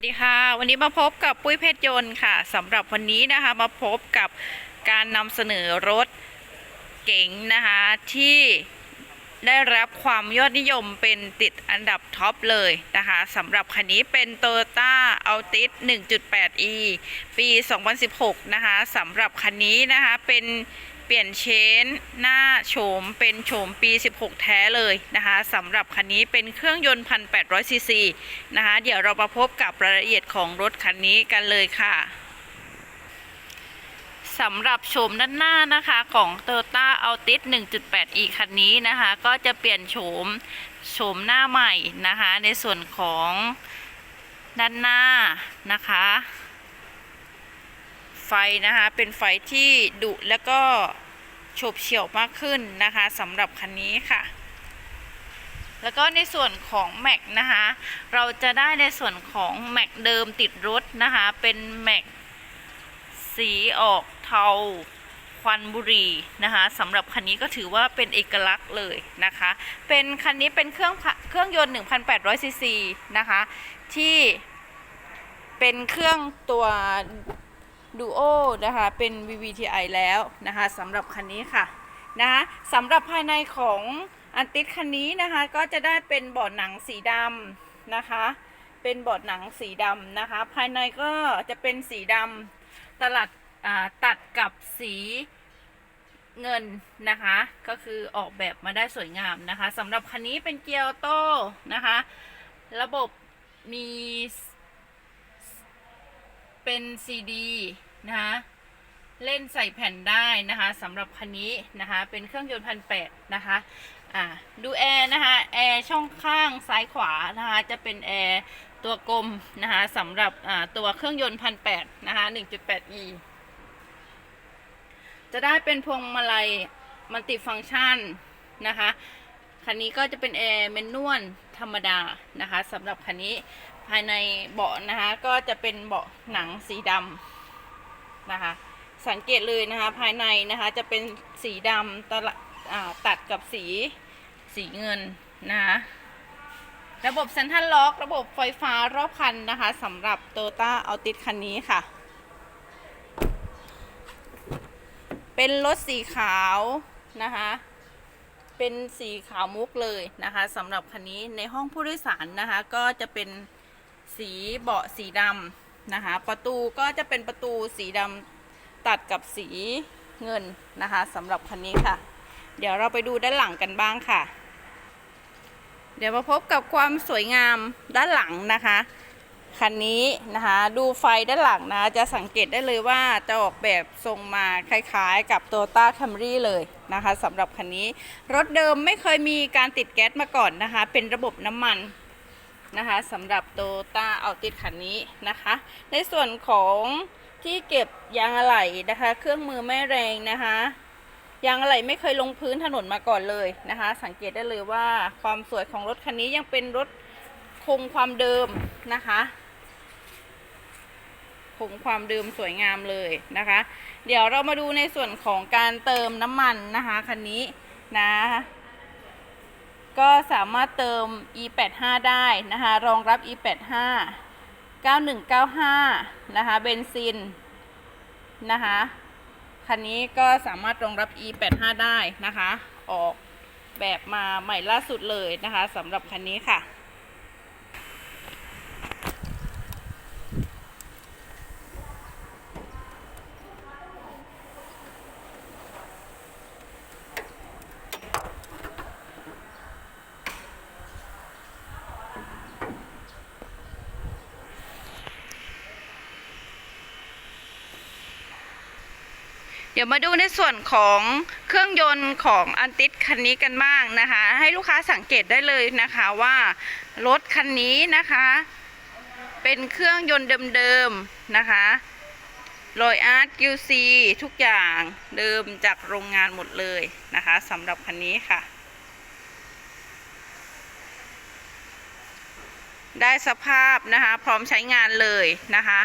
สวัสดีค่ะ วันนี้มาพบกับปุ้ยเพชรยนต์ค่ะสำหรับวันนี้นะคะมาพบกับการนำเสนอรถเก๋งนะคะที่ได้รับความยอดนิยมเป็นติดอันดับท็อปเลยนะคะสำหรับคันนี้เป็น Toyota Altis 1.8e ปี 2016 นะคะสำหรับคันนี้นะคะเป็น เปลี่ยนเชนหน้าโฉมเป็นโฉมปี 16 แท้เลยนะคะสำหรับคันนี้เป็นเครื่องยนต์ 1,800 ซีซีนะคะ เดี๋ยวเรามาพบกับรายละเอียดของรถคันนี้กันเลยค่ะสำหรับโฉมด้านหน้านะคะของ Toyota Altis 1.8e คันนี้นะคะ ก็จะเปลี่ยนโฉมโฉมหน้าใหม่นะคะ ในส่วนของด้านหน้านะคะ ไฟนะคะ เป็นไฟที่ดุแล้วก็ ฉบเฉี่ยวมากขึ้นนะคะสำหรับคันนี้ค่ะ แล้วก็ในส่วนของแม็กนะคะ เราจะได้ในส่วนของแม็กเดิมติดรถนะคะ เป็นแม็กสีออกเทาควันบุรีนะคะสำหรับคันนี้ก็ถือว่าเป็นเอกลักษณ์เลยนะคะ เป็นคันนี้เป็นเครื่องเครื่องยนต์ 1,800ซีซีนะคะ ที่เป็นเครื่องตัว ดูโอนะคะ เป็น VVTi แล้วนะคะสำหรับคันนี้ค่ะนะคะสำหรับภายในของอันติสคันนี้นะคะ ก็จะได้เป็นเบาะหนังสีดำนะคะ เป็นเบาะหนังสีดำนะคะ ภายในก็จะเป็นสีดำตลัดตัดกับสีเงินนะคะ ก็คือออกแบบมาได้สวยงามนะคะสำหรับคันนี้เป็นเกียร์โต้นะคะ ระบบมีเป็นซีดี นะคะเล่นใส่แผ่นได้นะคะสำหรับคันนี้นะคะเป็นเครื่องยนต์พันแปดนะคะอ่าดูแอร์นะคะแอร์ช่องข้างซ้ายขวานะคะจะเป็นแอร์ตัวกลมนะคะสำหรับอ่าตัวเครื่องยนต์พันแปดนะคะ 1.8e จะได้เป็นพวงมาลัยมัลติฟังก์ชันนะคะคันนี้ก็จะเป็นแอร์แมนนวลธรรมดานะคะสำหรับคันนี้ภายในเบาะนะคะก็จะเป็นเบาะหนังสีดำ นะคะ สังเกตเลยนะคะภายในนะคะจะเป็นสีดำตะตัดกับสีสีเงินนะคะระบบเซนทรัลล็อก ระบบไฟฟ้ารอบคันนะคะสำหรับโตต้าเอาติดคันนี้ค่ะ เป็นรถสีขาวนะคะเป็นสีขาวมุกเลยนะคะสำหรับคันนี้ในห้องผู้โดยสารนะคะ ก็จะเป็นสีเบาะสีดำ นะคะ ประตูก็จะเป็นประตูสีดำตัดกับสีเงินนะคะสำหรับคันนี้ค่ะ เดี๋ยวเราไปดูด้านหลังกันบ้างค่ะ เดี๋ยวมาพบกับความสวยงามด้านหลังนะคะคันนี้นะคะ ดูไฟด้านหลังนะ จะสังเกตได้เลยว่าจะออกแบบทรงมาคล้ายๆ กับ t o y o t a Camry เลยนะคะสำหรับคันนี้ รถเดิมไม่เคยมีการติดแก๊สมาก่อนนะคะ เป็นระบบน้ำมัน นะคะสำหรับ t o y o t a เอาติดคันนี้นะคะ ในส่วนของที่เก็บยางอะไหล่นะคะ เครื่องมือไม่แรงนะคะยางอะไหล่ไม่เคยลงพื้นถนนมาก่อนเลยนะคะ สังเกตได้เลยว่าความสวยของรถคันนี้ยังเป็นรถคงความเดิมนะคะคงความเดิมสวยงามเลยนะคะ เดี๋ยวเรามาดูในส่วนของการเติมน้ำมันนะคะคันนี้นะ ก็สามารถเติม e85 ได้นะคะ รองรับ e85 9195 นะคะ เบนซิน นะคะ คันนี้ก็สามารถรองรับ e85 ได้นะคะ ออกแบบมาใหม่ล่าสุดเลยนะคะสำหรับคันนี้ค่ะ เดี๋ยวมาดูในส่วนของเครื่องยนต์ของอันติสคันนี้กันบ้างนะคะ ให้ลูกค้าสังเกตได้เลยนะคะว่ารถคันนี้นะคะ เป็นเครื่องยนต์เดิมๆนะคะรอยอาร์ตกิวซีทุกอย่างเดิมจากโรงงานหมดเลยนะคะสำหรับคันนี้ค่ะ ได้สภาพนะคะ พร้อมใช้งานเลยนะคะ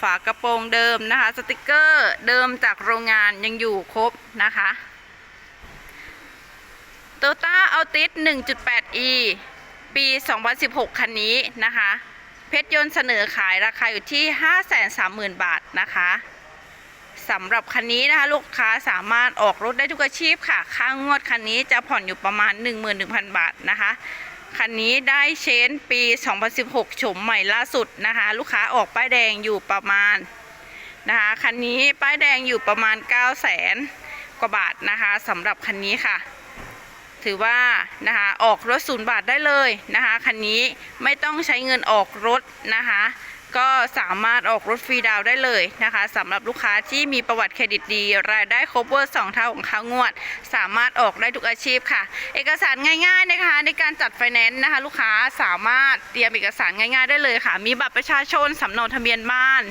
ฝากระโปรงเดิมนะคะ สติกเกอร์เดิมจากโรงงานยังอยู่ครบนะคะ t o y o t a Altis 1.8e ปี 2016 คันนี้นะคะ เพชรยนต์เสนอขายราคาอยู่ที่ 530,000 บาทนะคะสำหรับคันนี้นะคะ ลูกค้าสามารถออกรถได้ทุกอาชีพค่ะ ค่างวดคันนี้จะผ่อนอยู่ประมาณ 11,000 บาทนะคะ คันนี้ได้เชนปี 2016โฉมใหม่ล่าสุดนะคะ ลูกค้าออกป้ายแดงอยู่ประมาณนะคะ คันนี้ป้ายแดงอยู่ประมาณ 9 0 0 0 0นกว่าบาทนะคะสำหรับคันนี้ค่ะ ถือว่านะคะออกรถศูนย์บาทได้เลยนะคะ คันนี้ไม่ต้องใช้เงินออกรถนะคะ ก็สามารถออกรถฟรีดาวได้เลยนะคะสำหรับลูกค้าที่มีประวัติเครดิตดี รายได้ครบเวอร์สองเท่าของเขางวด สามารถออกได้ทุกอาชีพค่ะ เอกสารง่ายๆนะคะในการจัดไฟแนนซ์นะคะ ลูกค้าสามารถเตรียมเอกสารง่ายๆได้เลยค่ะ มีบัตรประชาชนสำเนาทะเบียนบ้าน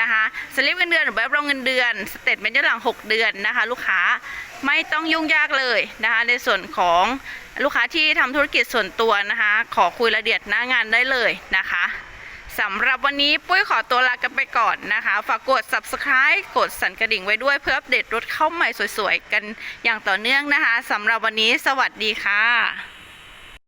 นะคะสลิปเงินเดือนหรือแบบรองเงินเดือนสเตทเมนต์ย้อนหลัง 6 เดือนนะคะ ลูกค้าไม่ต้องยุ่งยากเลยนะคะในส่วนของลูกค้าที่ทำธุรกิจส่วนตัวนะคะ ขอคุยรายละเอียดหน้างานได้เลยนะคะ สำหรับวันนี้ปุ้ยขอตัวลากันไปก่อนนะคะ ฝากกด subscribe กดสั่นกระดิ่งไว้ด้วยเพื่ออัปเดตรถเข้าใหม่สวยๆ กันอย่างต่อเนื่องนะคะสำหรับวันนี้สวัสดีค่ะ